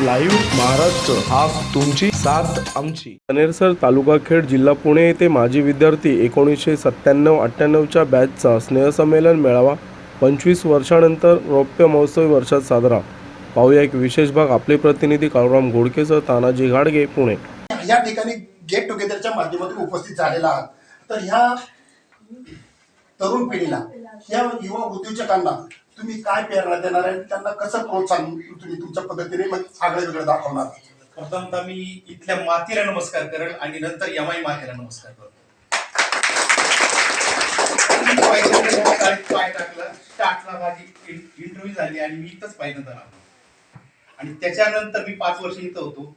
Live Maharashtra हा तुमची साथ आमची. कनेरसर तालुका खेड जिल्हा पुणे येथे माजी विद्यार्थी एकोणीसशे सत्त्याण्णव अठ्ठ्याण्णवच्या बॅचचा स्नेहसंमेलन मेळावा पंचवीस वर्षानंतर रौप्य महोत्सवी वर्षात साजरा. पाहूया एक विशेष भाग. आपले प्रतिनिधी काळूराम घोडकेसह तानाजी घाडगे पुणे. या ठिकाणी गेट टुगेदरच्या माध्यमातून उपस्थित झालेला आहात. तर ह्या तरुण पिढीला या युवा उद्योजकांना तुम्ही काय प्रेरणा देणार आहे? त्यांना कसं प्रोत्साहन तुम्ही तुमच्या पद्धतीने म्हणजे आगळं वेगळं दाखवणार? प्रथमतः मी इथल्या मातीला नमस्कार करेल आणि नंतर यमाई मातेला नमस्कार करतो पाय टाकला. स्टार्टला माझी इंटरव्ह्यू झाली आणि मी इथंच पाहिजे आणि त्याच्यानंतर मी पाच वर्ष इथं होतो.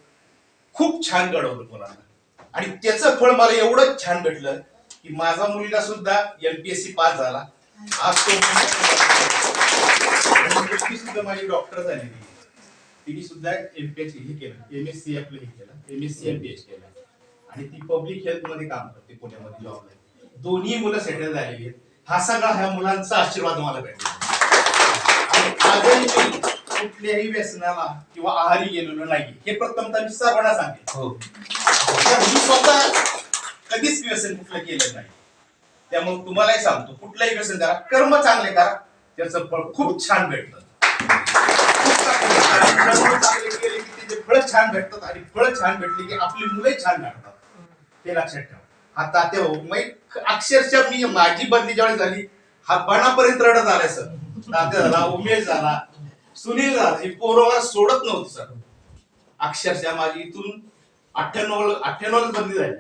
खूप छान घडवलं मुलांना आणि त्याचं फळ मला एवढंच छान भेटलं की माझा मुलगा सुद्धा एमपीएससी पास झाला. आज तो सुद्धा माझी डॉक्टर झालेली. तिने सुद्धा एमपीएच हे केलं. एम एस सी आपलं हे केलं. M S C M P H केलं. आणि ती पब्लिक हेल्थमध्ये काम करते पुण्यामध्ये जॉबला दोन्ही मुलं सेटल झालेली आहेत. हा सगळा ह्या मुलांचा आशीर्वाद मला भेटला. आजही मी कुठल्याही व्यसनाला किंवा आहारी गेलेलो नाही हे प्रथमतः मी सर्वांना सांगेन. तर मी स्वतः कधीच व्यसन कुठलं केलं नाही. त्यामुळे तुम्हालाही सांगतो कुठलंही व्यसन करा कर्म चांगले करा त्याचं फळ खूप छान भेटतं. कर्म चांगले केले की त्याचे फळ छान भेटतात आणि फळ छान भेटली की आपली मुले छान भेटतात हे लक्षात ठेवा. हा ते हो अक्षरशः मी माझी बदली ज्यावेळी झाली हा बनापर्यंत रडत आलाय सर. तात्या झाला उमेश झाला सुनील झाला हे पोरं सोडत नव्हतं सर. अक्षरशः माझी इथून अठ्ठ्याण्णव अठ्ठ्याण्णव बदली झाली.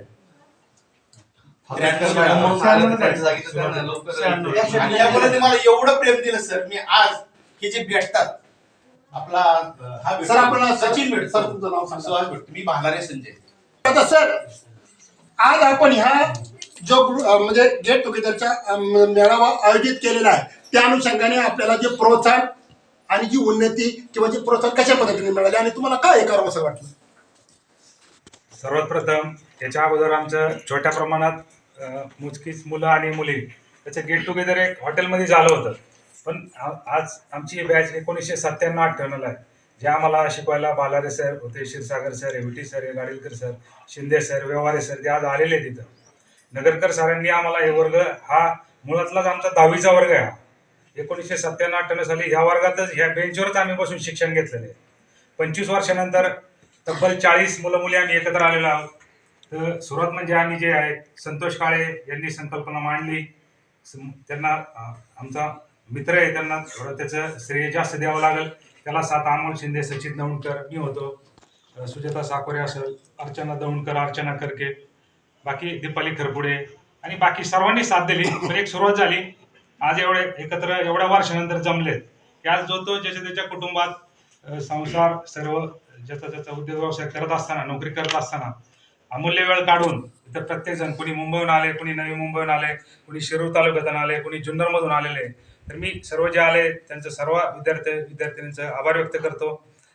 आणि या मुलांनी मला एवढं प्रेम दिलं सर मी आज हे जे भेटतात आपला हा. सर आपण सचिन भेट सर तुमचं नाव सांगा. सुहास भेटतो. मी भालारे संजय. आता सर आज आपण ह्या जो ग्रु- अं, म्हणजे गेट टुगेदरचा अं, मेळावा आयोजित केलेला आहे त्या अनुषंगाने आपल्याला जे प्रोत्साहन आणि जी उन्नती किंवा जे प्रोत्साहन कशा पद्धतीने मिळाले आणि तुम्हाला काय हे करावं असं वाटलं? सर्वात प्रथम याच्या अगोदर आमचं छोट्या प्रमाणात मोजकीच मुलं आणि मुली त्याचं गेट टुगेदर एक हॉटेलमध्ये झालं होतं. पण आज आमची बॅच एकोणीसशे सत्त्याण्णव अठ्ठ्याण्णवला आहे जे आम्हाला शिकवायला बालारे सर होते Kshirsagar sir एव्हिटी sir Gadilkar sir Shinde sir Vyavahare sir ते आज आलेले आहेत तिथं नगरकर सरांनी आम्हाला हे वर्ग हा मुळातलाच आमचा दहावीचा वर्ग आहे एकोणीसशे सत्त्याण्णव अठ्ठ्याण्णव साली ह्या वर्गातच ह्या बेंचवरच आम्ही बसून शिक्षण घेतलेले आहे. पंचवीस वर्षानंतर तब्बल चाळीस मुलं मुली आम्ही एकत्र आलेलो आहोत. तर सुरुवात म्हणजे आम्ही जे आहे संतोष काळे यांनी संकल्पना मांडली. त्यांना आमचा मित्र आहे त्यांना थोडं त्याचं श्रेय जास्त द्यावं लागेल. त्याला सात अमोल शिंदे सचिन दौंडकर मी होतो. सुजाता साकोरे असेल अर्चना दौंडकर अर्चना करके. बाकी दीपाली खरपुडे. आणि बाकी सर्वांनी साथ दिली. एक सुरुवात झाली. आज एवढे एकत्र एवढ्या वर्षानंतर जमलेत. की आज जो तो ज्याच्या त्याच्या कुटुंबात संसार सर्व ज्याचा त्याचा उद्योग व्यवसाय करत असताना नोकरी करत असताना अमूल्य वेळ काढून इथं प्रत्येक जण कोणी मुंबईहून आले कोणी नवी मुंबईहून आले कोणी शिरूर तालुक्यातून आले कोणी जुन्नरमधून आलेले. तर मी सर्व जे आले त्यांचं सर्व विद्यार्थी विद्यार्थिनींचं आभार व्यक्त करतो.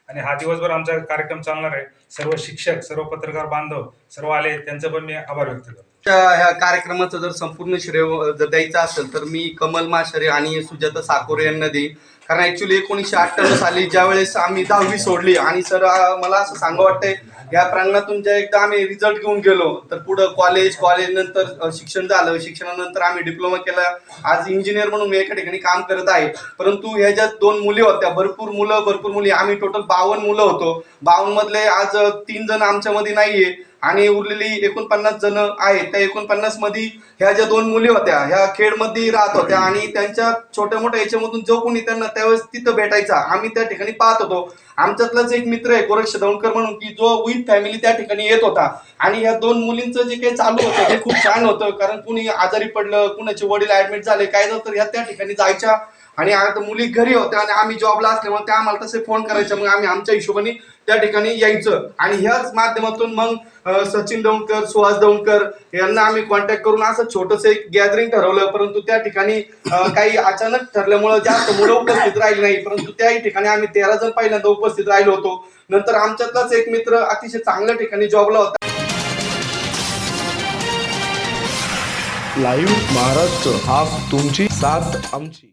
आणि हा दिवसभर आमचा कार्यक्रम चालणार आहे. सर्व शिक्षक सर्व पत्रकार बांधव सर्व आले त्यांचं पण मी आभार व्यक्त करतो. ह्या कार्यक्रमाचं जर संपूर्ण श्रेय जर द्यायचं असेल तर मी कमल माशरे आणि सुजाता साकोरे यांना देईन. कारण ऍक्च्युली एकोणीसशे अठ्ठ्याण्णव साली ज्या वेळेस आम्ही दहावी सोडली आणि सर मला असं सांगा वाटतंय या प्रांगणातून ज्या एकदा आम्ही रिझल्ट घेऊन गेलो तर पुढं कॉलेज कॉलेज नंतर शिक्षण झालं. शिक्षणानंतर आम्ही डिप्लोमा केला. आज इंजिनियर म्हणून मी एका ठिकाणी काम करत आहे. परंतु ह्याच्यात दोन मुली होत्या भरपूर मुलं भरपूर मुली आम्ही टोटल बावन्न मुलं होतो. बावन्न मधले आज तीन जण आमच्यामध्ये नाहीये. आणि उरलेली एकोणपन्नास जण आहेत त्या एकोणपन्नासमध्ये ह्या ज्या दोन मुली होत्या ह्या खेडमध्ये राहत होत्या आणि त्यांच्या छोट्या मोठ्या याच्यामधून जो कोणी त्यांना त्यावेळेस तिथं भेटायचा आम्ही त्या ठिकाणी पाहत होतो. आमच्यातलाच एक मित्र आहे गोरक्ष दौंडकर म्हणून की जो विथ फॅमिली त्या ठिकाणी येत होता. आणि ह्या दोन मुलींचं जे काही चालू होतं ते खूप छान होतं कारण कुणी आजारी पडलं कुणाचे वडील ऍडमिट झाले काय झालं तर ह्या त्या ठिकाणी जायच्या आणि आता मुली घरी होत्या आणि आम्ही जॉबला असल्यामुळे त्या आम्हाला तसे फोन करायचे. मग आम्ही आमच्या हिशोबाने त्या ठिकाणी यायचं. आणि ह्याच माध्यमातून मग सचिन दौंडकर सुहास दौंडकर यांना आम्ही कॉन्टॅक्ट करून असं छोटस एक गॅदरिंग ठरवलं. परंतु त्या ठिकाणी काही अचानक ठरल्यामुळं जास्त मुलं उपस्थित राहिली नाही. परंतु त्याही ठिकाणी आम्ही तेरा जण पहिल्यांदा उपस्थित राहिलो होतो. नंतर आमच्यातलाच एक मित्र अतिशय चांगल्या ठिकाणी जॉबला होता. लाईव्ह महाराष्ट्र हा तुमची साथ आमची.